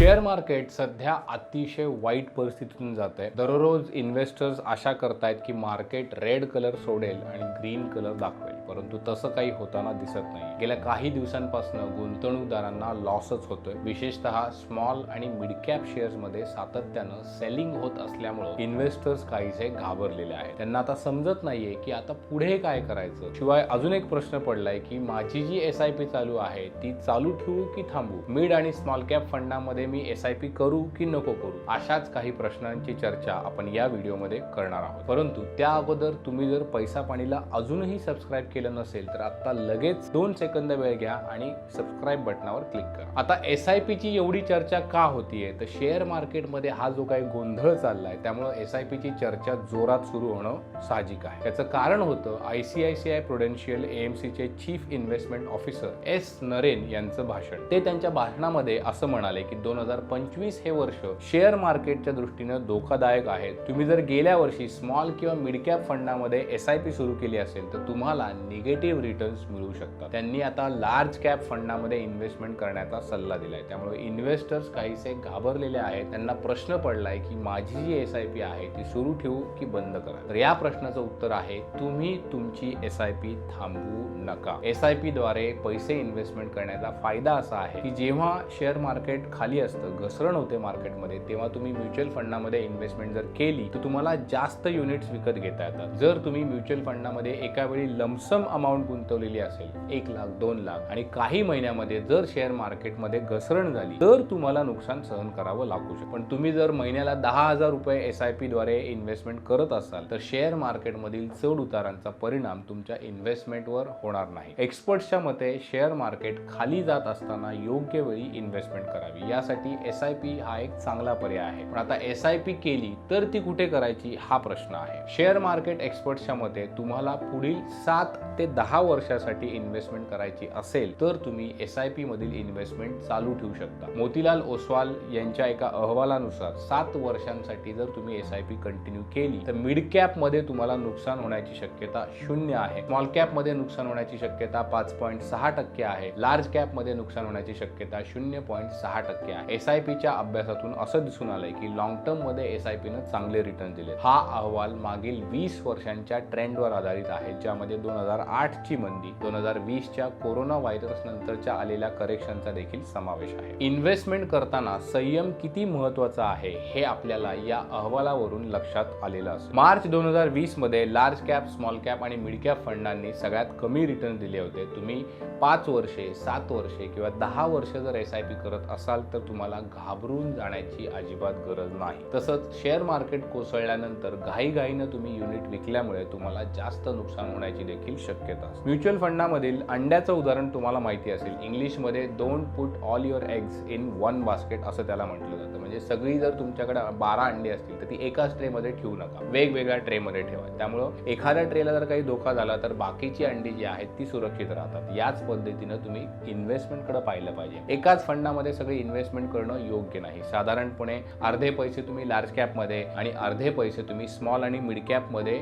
Share market सध्या अतिशय वाईट परिस्थितीतून जात आहे दररोज इन्व्हेस्टर्स आशा करतायत की मार्केट रेड कलर सोडेल आणि ग्रीन कलर दाखवेल. परंतु तसं काही होताना दिसत नाही. गेल्या काही दिवसांपासून गुंतवणूकदारांना लॉसच होतोय. विशेषतः स्मॉल आणि मिड कॅप शेअर्समध्ये सातत्यानं सेलिंग होत असल्यामुळे इन्व्हेस्टर्स काहीसे घाबरलेले आहेत. त्यांना आता समजत नाहीये की आता पुढे काय करायचं. शिवाय अजून एक प्रश्न पडलाय की माझी जी एस आय पी चालू आहे ती चालू ठेवू की थांबू? मिड आणि स्मॉल कॅप फंडामध्ये मी एस आय पी करू की नको करू? अशाच काही प्रश्नांची चर्चा आपण या व्हिडिओमध्ये करणार आहोत. परंतु त्या अगोदर तुम्ही जर पैसा पाणीला अजूनही सबस्क्राईब केलं नसेल तर आता लगेच दोन सेकंद वेळ घ्या आणि सबस्क्राईब बटनावर क्लिक करा. आता एस आय पीची एवढी चर्चा का होतीये? तर शेअर मार्केटमध्ये हा जो काही गोंधळ चाललाय त्यामुळे एस आय पीची चर्चा जोरात सुरू होणं साहजिक आहे. त्याचं कारण होतं I C I C I Prudential एएमसीचे chief investment officer S Naren यांचं भाषण. ते त्यांच्या भाषणामध्ये असं म्हणाले की दोन हजार पंचवीस हे वर्ष शेअर मार्केटच्या दृष्टीनं धोकादायक आहे. तुम्ही जर गेल्या वर्षी स्मॉल किंवा मिड कॅप फंडामध्ये एस आय पी सुरू केली असेल तर तुम्हाला निगेटिव्ह रिटर्न्स मिळू शकतात. त्यांनी आता लार्ज कॅप फंडामध्ये इन्व्हेस्टमेंट करण्याचा सल्ला दिलाय. त्यामुळे इन्व्हेस्टर्स काहीसे घाबरलेले आहेत. त्यांना प्रश्न पडलाय की माझी जी एस आय पी आहे ती सुरू ठेवू की बंद करा? तर या प्रश्नाचं उत्तर आहे तुम्ही तुमची एस आय पी थांबवू नका. एस आय पी द्वारे पैसे इन्व्हेस्टमेंट करण्याचा फायदा असा आहे की जेव्हा शेअर मार्केट खाली असतं घसरण होते मार्केटमध्ये तेव्हा तुम्ही म्युच्युअल फंडामध्ये इन्व्हेस्टमेंट जर केली तर तुम्हाला जास्त युनिट्स विकत घेता येतात. जर तुम्ही म्युच्युअल फंडामध्ये एका वेळी लमसम अमाऊंट गुंतवलेली असेल एक लाख दोन लाख आणि काही महिन्यामध्ये जर शेअर मार्केटमध्ये घसरण झाली तर तुम्हाला नुकसान सहन करावं लागू शकतं. पण तुम्ही जर महिन्याला दहा हजार रुपये एस आय पी द्वारे इन्व्हेस्टमेंट करत असाल तर शेअर मार्केटमधील चढ उतारांचा परिणाम तुमच्या इन्व्हेस्टमेंटवर होणार नाही. एक्सपर्ट्सच्या मते शेअर मार्केट खाली जात असताना योग्य वेळी इन्व्हेस्टमेंट करावी. यासाठी एस आय पी हा एक चांगला पर्याय आहे. पण आता एस आय पी केली तर ती कुठे करायची? हा प्रश्न आहे. शेअर मार्केट एक्सपर्टच्या मते तुम्हाला पुढील सात ते दहा वर्षासाठी इन्व्हेस्टमेंट करायची असेल तर तुम्ही एस आय पी मधील इन्व्हेस्टमेंट चालू ठेवू शकता. मोतीलाल ओसवाल यांच्या एका अहवालानुसार सात वर्षांसाठी जर तुम्ही एस आय पी कंटिन्यू केली तर मिड कॅपमध्ये तुम्हाला नुकसान होण्याची शक्यता शून्य आहे. स्मॉल कॅपमध्ये नुकसान होण्याची शक्यता पाच पॉईंट सहा टक्के आहे. लार्ज कॅपमध्ये नुकसान होण्याची शक्यता शून्य पॉईंट सहा टक्के आहे. एस आय पीच्या अभ्यासातून असं दिसून आलंय की लॉंग टर्ममध्ये एस आय पीनं चांगले रिटर्न दिले हा अहवाल मागील वीस वर्षांच्या ट्रेंडवर आधारित आहे ज्यामध्ये दोन हजार आठची मंदी दोन हजार वीसच्या कोरोना व्हायरस नंतरच्या आलेल्या करेक्शनचा देखील समावेश आहे. इन्व्हेस्टमेंट करताना संयम किती महत्त्वाचा आहे हे आपल्याला या अहवालावरून लक्षात आलेलं असेल मार्च दोन हजार वीसमध्ये लार्ज कॅप स्मॉल कॅप आणि मिड कॅप फंडांनी सगळ्यात कमी रिटर्न दिले होते. तुम्ही पाच वर्षे सात वर्षे किंवा दहा वर्ष जर एस आय पी करत असाल तर तुम्हाला घाबरून जाण्याची अजिबात गरज नाही. तसंच शेअर मार्केट कोसळल्यानंतर घाईघाईनं तुम्ही युनिट विकल्यामुळे तुम्हाला जास्त नुकसान होण्याची देखील शक्यता असते. म्युच्युअल फंडामधील अंड्याचं उदाहरण तुम्हाला माहिती असेल. इंग्लिशमध्ये don't put all your eggs in one basket असं त्याला म्हटलं जातं. म्हणजे सगळी जर तुमच्याकडे बारा अंडी असतील तर ती एकाच ट्रेमध्ये ठेवू नका. वेगवेगळ्या ट्रेमध्ये ठेवा. त्यामुळं एखाद्या ट्रेला जर काही धोका झाला तर बाकीची अंडी जी आहेत ती सुरक्षित राहतात. याच पद्धतीनं तुम्ही इन्व्हेस्टमेंटकडे पाहिलं पाहिजे. एकाच फंडामध्ये सगळी इन्व्हेस्टमेंट करणं योग्य नाही. साधारणपणे अर्धे पैसे तुम्ही लार्ज कॅपमध्ये आणि अर्धे पैसे तुम्ही स्मॉल आणि मिड कॅपमध्ये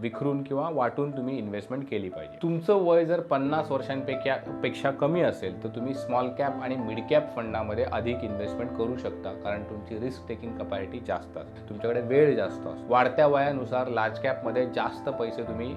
विखरून किंवा वाटून तुम्ही इन्व्हेस्टमेंट केली पाहिजे. तुमचं वय जर पन्नास वर्षांपेक्षा पेक्षा कमी असेल तर तुम्ही स्मॉल कॅप आणि मिड कॅप फंडामध्ये अधिक इन्व्हेस्टमेंट करू शकता कारण तुमची रिस्क टेकिंग कपॅसिटी जास्त असते. तुमच्याकडे वेळ जास्त असतो. वाढत्या वयानुसार लार्ज कॅपमध्ये जास्त पैसे तुम्ही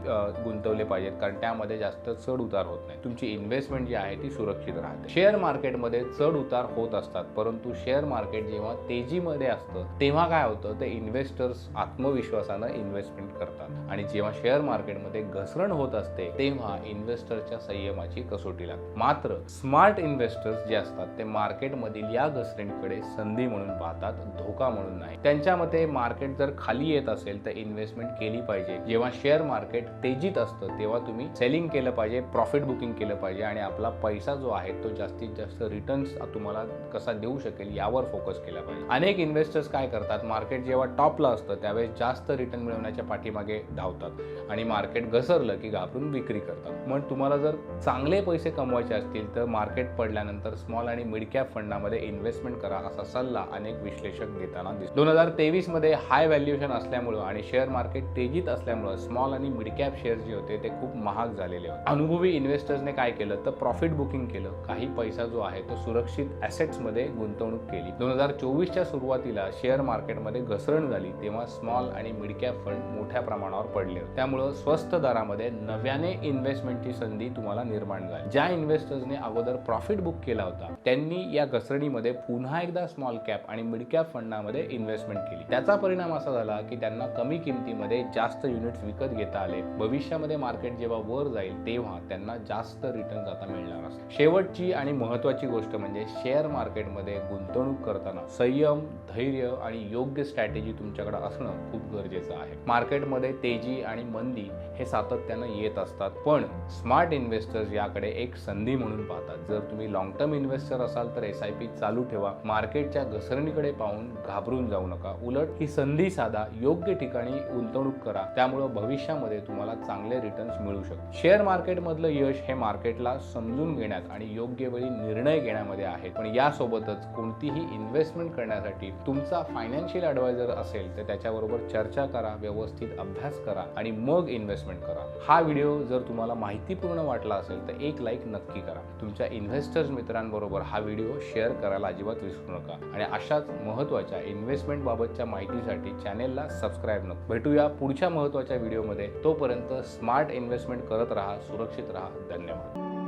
गुंतवले पाहिजेत कारण त्यामध्ये जास्त चढ उतार होत नाही. तुमची इन्व्हेस्टमेंट जी आहे ती सुरक्षित राहते. शेअर मार्केटमध्ये चढ उतार होत असतात. परंतु शेअर मार्केट जेव्हा तेजीमध्ये असतं तेव्हा काय होतं? ते इन्व्हेस्टर्स आत्मविश्वासानं इन्व्हेस्टमेंट करतात. आणि जेव्हा शेअर मार्केटमध्ये घसरण होत असते तेव्हा इन्व्हेस्टरच्या संयमाची कसोटी लागते. मात्र स्मार्ट इन्व्हेस्टर्स जे असतात ते मार्केटमधील या घसरणीकडे संधी म्हणून पाहतात धोका म्हणून नाही. त्यांच्या मते मार्केट जर खाली येत असेल तर इन्व्हेस्टमेंट केली पाहिजे. जेव्हा शेअर मार्केट तेजीत असतं तेव्हा तुम्ही सेलिंग केलं पाहिजे प्रॉफिट बुकिंग केलं पाहिजे. आणि आपला पैसा जो आहे तो जास्तीत जास्त रिटर्न्स तुम्हाला कसा देऊ शकेल यावर फोकस केला पाहिजे. अनेक इन्व्हेस्टर्स काय करतात? मार्केट जेव्हा टॉपला असतं त्यावेळेस जास्त रिटर्न मिळवण्याच्या पाठीमागे धावतात. आणि मार्केट घसरलं की घाबरून विक्री करतात. मग तुम्हाला जर चांगले पैसे कमवायचे असतील तर मार्केट पडल्यानंतर स्मॉल आणि मिड कॅप फंडामध्ये इन्व्हेस्टमेंट करा असा सल्ला अनेक विश्लेषक देताना दिसतो. दोन हजार तेवीसमध्ये हाय व्हॅल्युएशन असल्यामुळं आणि शेअर मार्केट तेजीत असल्यामुळं स्मॉल आणि मिड कॅप शेअर्स जे होते ते खूप महाग झालेले होते. अनुभवी इन्व्हेस्टर्सने काय केलं? तर प्रॉफिट बुकिंग केलं. काही पैसा जो आहे तो सुरक्षित ॲसेट्समध्ये मध्ये गुंतवणूक केली. दोन हजार चोवीसच्या सुरुवातीला शेअर मार्केटमध्ये घसरण झाली तेव्हा स्मॉल आणि मिड कॅप फंड मोठ्या प्रमाणावर पडले त्यामुळं स्वस्त दरामध्ये नव्याने इन्व्हेस्टमेंटची संधी तुम्हाला निर्माण झाली. ज्या इन्व्हेस्टर्सने अगोदर प्रॉफिट बुक केला होता त्यांनी या घसरणीमध्ये पुन्हा एकदा स्मॉल कॅप आणि मिड कॅप फंडामध्ये इन्व्हेस्टमेंट केली. त्याचा परिणाम असा झाला की त्यांना कमी किमतीमध्ये जास्त युनिट्स विकत घेता आले. भविष्यामध्ये मार्केट जेव्हा वर जाईल तेव्हा त्यांना जास्त रिटर्न आता मिळणार असते शेवटची आणि महत्वाची गोष्ट म्हणजे शेअर मार्केट मार्केटमध्ये गुंतवणूक करताना संयम धैर्य आणि योग्य स्ट्रॅटेजी तुमच्याकडे असणं खूप गरजेचं आहे. मार्केटमध्ये तेजी आणि मंदी हे सातत्यानं येत असतात पण स्मार्ट इन्व्हेस्टर्स याकडे एक संधी म्हणून पाहतात. जर तुम्ही लॉंग टर्म इन्व्हेस्टर असाल तर एस आय पी चालू ठेवा. मार्केटच्या घसरणीकडे पाहून घाबरून जाऊ नका. उलट ही संधी साधा योग्य ठिकाणी गुंतवणूक करा. त्यामुळं भविष्यामध्ये तुम्हाला चांगले रिटर्न्स मिळू शकतात शेअर मार्केटमधलं यश हे मार्केटला समजून घेण्यात आणि योग्य वेळी निर्णय घेण्यामध्ये आहे. पण यासोबत सोबतच कोणतीही इन्व्हेस्टमेंट करण्यासाठी तुमचा फायनान्शियल ॲडवायझर असेल तर त्याच्याबरोबर चर्चा करा व्यवस्थित अभ्यास करा आणि मग इन्व्हेस्टमेंट करा. हा व्हिडिओ जर तुम्हाला माहितीपूर्ण वाटला असेल तर एक लाईक नक्की करा. तुमच्या इन्व्हेस्टर्स मित्रांबरोबर हा व्हिडिओ शेअर करायला अजिबात विसरू नका. आणि अशाच महत्त्वाच्या इन्व्हेस्टमेंट बाबतच्या माहितीसाठी चॅनेलला सबस्क्राईब नको. भेटूया पुढच्या महत्त्वाच्या व्हिडिओमध्ये तोपर्यंत स्मार्ट इन्व्हेस्टमेंट करत राहा सुरक्षित राहा. धन्यवाद.